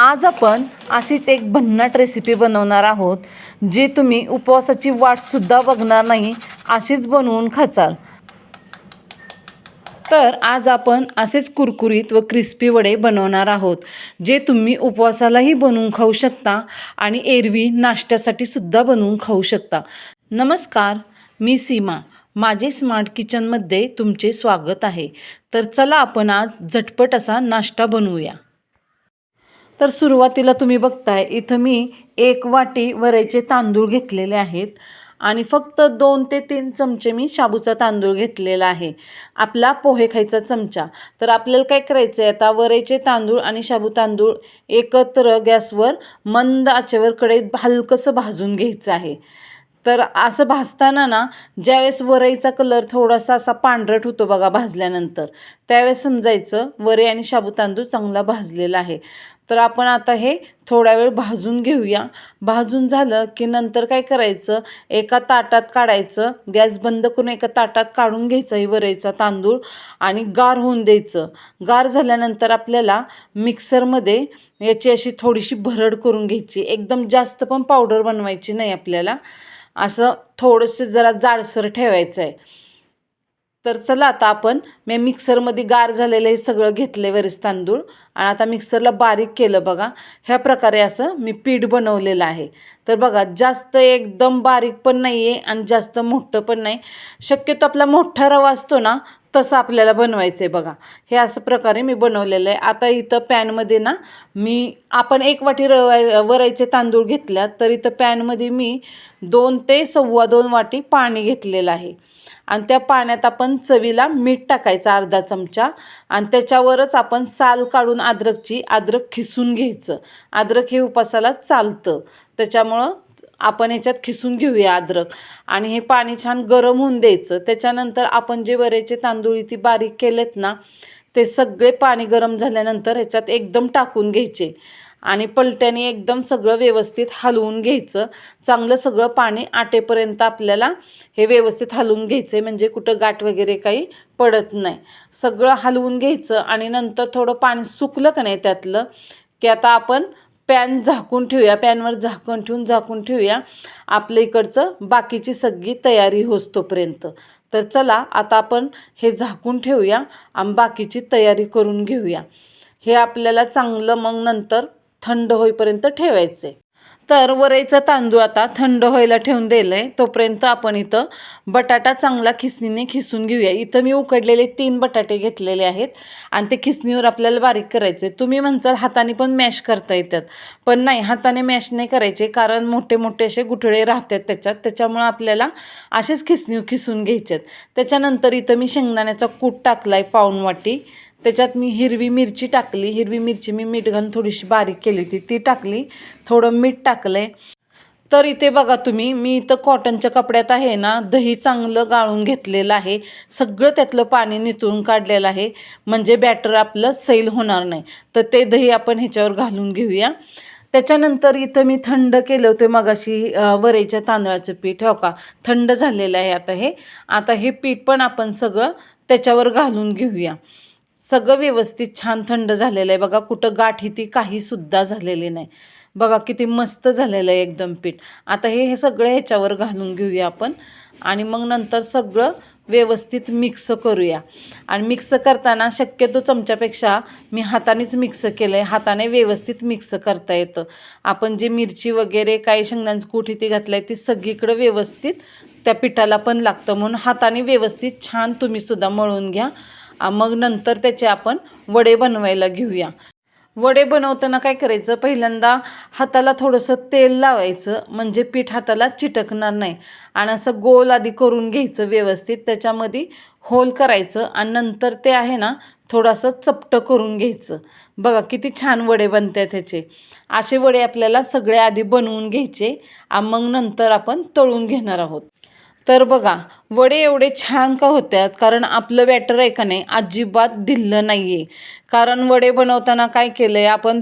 आज आपण अशीच एक भन्नाट रेसिपी बनवणार आहोत जी तुम्ही उपवासाची वाटसुद्धा बघणार नाही अशीच बनवून खाचाल. तर आज आपण असेच कुरकुरीत व क्रिस्पी वडे बनवणार आहोत जे तुम्ही उपवासालाही बनवून खाऊ शकता आणि एरवी नाश्त्यासाठी सुद्धा बनवून खाऊ शकता. नमस्कार मी सीमा. माझे स्मार्ट किचनमध्ये तुमचे स्वागत आहे. तर चला आपण आज झटपट असा नाश्ता बनवूया. तर सुरुवातीला तुम्ही बघताय इथं मी एक वाटी वऱ्याचे तांदूळ घेतलेले आहेत आणि फक्त दोन ते तीन चमचे मी शाबूचा तांदूळ घेतलेला आहे. आपला पोहे खायचा चमचा. तर आपल्याला काय करायचं आहे आता वरईचे तांदूळ आणि शाबू तांदूळ एकत्र गॅसवर मंद आचेवर कढईत हलकंसं भाजून घ्यायचं आहे. तर असं भाजताना ना ज्यावेळेस वरईचा कलर थोडासा असा पांढरट होतो बघा भाजल्यानंतर त्यावेळेस समजायचं वरई आणि शाबू तांदूळ चांगला भाजलेला आहे. तर आपण आता हे थोडा वेळ भाजून घेऊया. भाजून झालं की नंतर काय करायचं? एका ताटात काढायचं. गॅस बंद करून एका ताटात काढून घ्यायचं ही वरईचा तांदूळ आणि गार होऊन द्यायचं. गार झाल्यानंतर आपल्याला मिक्सरमध्ये याची अशी थोडीशी भरड करून घ्यायची. एकदम जास्त पण पावडर बनवायची नाही आपल्याला. असं थोडंसं जरा जाडसर ठेवायचं आहे. तर चला आता आपण मी मिक्सरमध्ये गार झालेलं हे सगळं घेतलं वरीस तांदूळ. आणि आता मिक्सरला बारीक केलं बघा. ह्या प्रकारे असं मी पीठ बनवलेलं आहे. तर बघा जास्त एकदम बारीक पण नाही आहे आणि जास्त मोठं पण नाही. शक्यतो आपला मोठा रवा असतो ना तसं आपल्याला बनवायचं आहे बघा. हे असं प्रकारे मी बनवलेलं आहे. आता इथं पॅनमध्ये ना मी आपण एक वाटी रवा वरायचे तांदूळ घेतल्यात तर इथं पॅनमध्ये मी दोन ते सव्वा दोन वाटी पाणी घेतलेलं आहे. आणि त्या पाण्यात आपण चवीला मीठ टाकायचं अर्धा चमचा आणि त्याच्यावरच आपण साल काढून अद्रकची अद्रक खिसून घ्यायचं. अद्रक हे उपासाला चालतं. त्याच्यामुळं आपण ह्याच्यात खिसून घेऊया अद्रक. आणि हे पाणी छान गरम होऊन द्यायचं. त्याच्यानंतर आपण जे वरेचे तांदूळ ती बारीक केलेत ना ते सगळे पाणी गरम झाल्यानंतर ह्याच्यात एकदम टाकून घ्यायचे. आणि पलट्याने एकदम सगळं व्यवस्थित हलवून घ्यायचं. चांगलं सगळं पाणी आटेपर्यंत आपल्याला हे व्यवस्थित हलवून घ्यायचं आहे म्हणजे कुठं गाठ वगैरे काही पडत नाही. सगळं हलवून घ्यायचं आणि नंतर थोडं पाणी सुकलं का नाही त्यातलं की आता आपण पॅन झाकून ठेवूया पॅनवर झाकून ठेवून झाकून ठेवूया. आपल्या इकडचं बाकीची सगळी तयारी होसतोपर्यंत. तर चला आता आपण हे झाकून ठेवूया आणि बाकीची तयारी करून घेऊया. हे आपल्याला चांगलं मग नंतर थंड होईपर्यंत ठेवायचे तर वरईचा तांदूळ आता थंड व्हायला ठेवून दिलं आहे तोपर्यंत आपण इथं बटाटा चांगला खिसणीने खिसून घेऊया. इथं मी उकडलेले तीन बटाटे घेतलेले आहेत आणि ते खिसणीवर आपल्याला बारीक करायचे तुम्ही म्हणसाल हाताने पण मॅश करता येतात. पण नाही हाताने मॅश नाही करायचे कारण मोठे मोठे असे गुठळे राहतात त्याच्यात. त्याच्यामुळं आपल्याला असेच खिसणी खिसून घ्यायच्यात त्याच्यानंतर इथं मी शेंगदाण्याचा कूट टाकला आहे पाऊण वाटी त्याच्यात मी हिरवी मिरची टाकली. हिरवी मिरची मी मीठ घालून थोडीशी बारीक केली होती. ती टाकली. थोडं मीठ टाकलं आहे तर इथे बघा तुम्ही मी इथं कॉटनच्या कपड्यात आहे ना दही चांगलं गाळून घेतलेलं आहे. सगळं त्यातलं पाणी नितळून काढलेलं आहे. म्हणजे बॅटर आपलं सैल होणार नाही. तर ते दही आपण ह्याच्यावर घालून घेऊया. त्याच्यानंतर इथं मी थंड केलं होतं मगाशी वरेच्या तांदळाचं पीठ. हो का? थंड झालेलं आहे आता हे. आता हे पीठ पण आपण सगळं त्याच्यावर घालून घेऊया. सगळं व्यवस्थित छान थंड झालेलं आहे. बघा कुठं गाठी ती काहीसुद्धा झालेली नाही. बघा किती मस्त झालेलं आहे एकदम पीठ. आता हे हे सगळं ह्याच्यावर घालून घेऊया आपण. आणि मग नंतर सगळं व्यवस्थित मिक्स करूया. आणि मिक्स करताना शक्यतो चमच्यापेक्षा मी हातानेच मिक्स केलं आहे हाताने व्यवस्थित मिक्स करता येतं. आपण जे मिरची वगैरे काही शेंगदाण्याचं कूट इथे घातलं आहे ती सगळीकडं व्यवस्थित त्या पिठाला पण लागतं. म्हणून हाताने व्यवस्थित छान तुम्हीसुद्धा मळून घ्या. मग नंतर त्याचे आपण वडे बनवायला घेऊया. वडे बनवताना काय करायचं? पहिल्यांदा हाताला थोडंसं तेल लावायचं म्हणजे पीठ हाताला चिटकणार नाही. आणि असं गोल आधी करून घ्यायचं व्यवस्थित त्याच्यामध्ये होल करायचं आणि नंतर ते आहे ना थोडंसं चपटं करून घ्यायचं. बघा किती छान वडे बनतात त्याचे असे वडे आपल्याला सगळे आधी बनवून घ्यायचे मग नंतर आपण तळून घेणार आहोत. तर बघा वडे एवढे छान का होतात कारण आपलं बॅटर आहे का नाही अजिबात ढिल्लं नाही आहे कारण वडे बनवताना काय केलं आहे आपण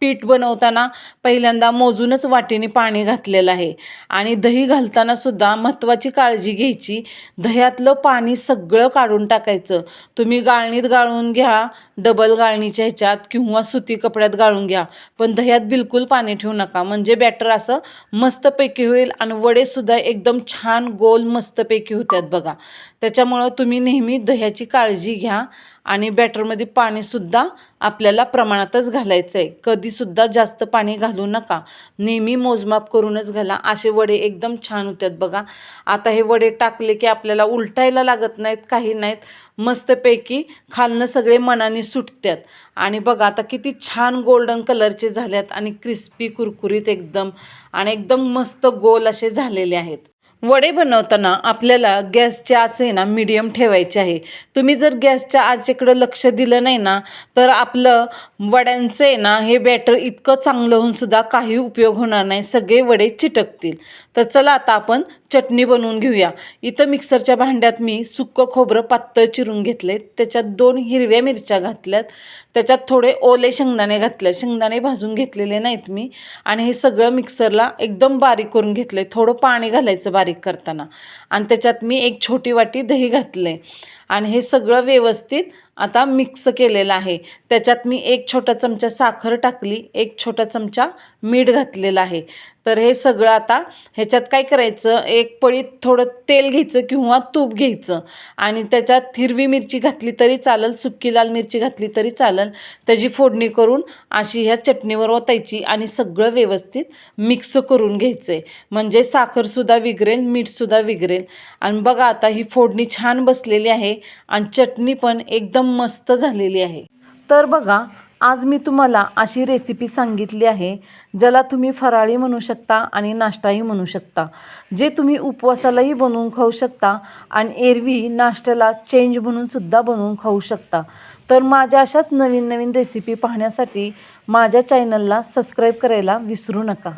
पीठ बनवताना पहिल्यांदा मोजूनच वाटीने पाणी घातलेलं आहे. आणि दही घालताना सुद्धा महत्त्वाची काळजी घ्यायची. दह्यातलं पाणी सगळं काढून टाकायचं. तुम्ही गाळणीत गाळून घ्या डबल गाळणीच्या ह्याच्यात किंवा सुती कपड्यात गाळून घ्या. पण दह्यात बिलकुल पाणी ठेवू नका. म्हणजे बॅटर असं मस्तपैकी होईल आणि वडेसुद्धा एकदम छान गोल मस्तपैकी होत्यात बघा. त्याच्यामुळं तुम्ही नेहमी दह्याची काळजी घ्या आणि बॅटरमध्ये पाणीसुद्धा आपल्याला प्रमाणातच घालायचं आहे कधीसुद्धा जास्त पाणी घालू नका. नेहमी मोजमाप करूनच घाला. असे वडे एकदम छान होतात बघा. आता हे वडे टाकले की आपल्याला उलटायला लागत नाहीत काही नाहीत. मस्तपैकी खालनं सगळे मनाने सुटतात आणि बघा आता किती छान गोल्डन कलरचे झाल्यात आणि क्रिस्पी कुरकुरीत एकदम आणि एकदम मस्त गोल असे झालेले आहेत. वडे बनवताना आपल्याला गॅसच्या आच आहे ना मीडियम ठेवायचे आहे. तुम्ही जर गॅसच्या आचेकडं लक्ष दिलं नाही ना तर आपलं वड्यांचं आहे ना हे बॅटर इतकं चांगलं होऊन सुद्धा काही उपयोग होणार नाही. सगळे वडे चिटकतील. तर चला आता आपण चटणी बनवून घेऊया. इथं मिक्सरच्या भांड्यात मी सुक्कं खोबरं पातळ चिरून घेतले त्याच्यात दोन हिरव्या मिरच्या घातल्यात. त्याच्यात थोडे ओले शेंगदाणे घातले. शेंगदाणे भाजून घेतलेले नाहीत मी. आणि हे सगळं मिक्सरला एकदम बारीक करून घेतलं थोडं पाणी घालायचं बारीक. करताना. आणि त्याच्यात मी एक छोटी वाटी दही घातले आणि हे सगळं व्यवस्थित आता मिक्स केलेलं आहे. त्याच्यात मी एक छोटा चमचा साखर टाकली एक छोटा चमचा मीठ घातलेलं आहे. तर हे सगळं आता ह्याच्यात काय करायचं एक पळीत थोडं तेल घ्यायचं किंवा तूप घ्यायचं. आणि त्याच्यात हिरवी मिरची घातली तरी चालेल सुक्की लाल मिरची घातली तरी चालेल. त्याची फोडणी करून अशी ह्या चटणीवर ओतायची आणि सगळं व्यवस्थित मिक्स करून घ्यायचं आहे म्हणजे साखरसुद्धा विगरेल मीठसुद्धा विगरेल आणि बघा आता ही फोडणी छान बसलेली आहे. आहे आणि चटणी पण एकदम मस्त झालेली आहे. तर बघा आज मी तुम्हाला अशी रेसिपी सांगितली आहे ज्याला तुम्ही फराळी म्हणू शकता आणि नाश्ताही म्हणू शकता जे तुम्ही उपवासालाही बनवून खाऊ शकता आणि एरवी नाश्त्याला चेंज म्हणून सुद्धा बनवून खाऊ शकता. तर माझ्या अशाच नवीन नवीन रेसिपी पाहण्यासाठी माझ्या चॅनलला सबस्क्राईब करायला विसरू नका.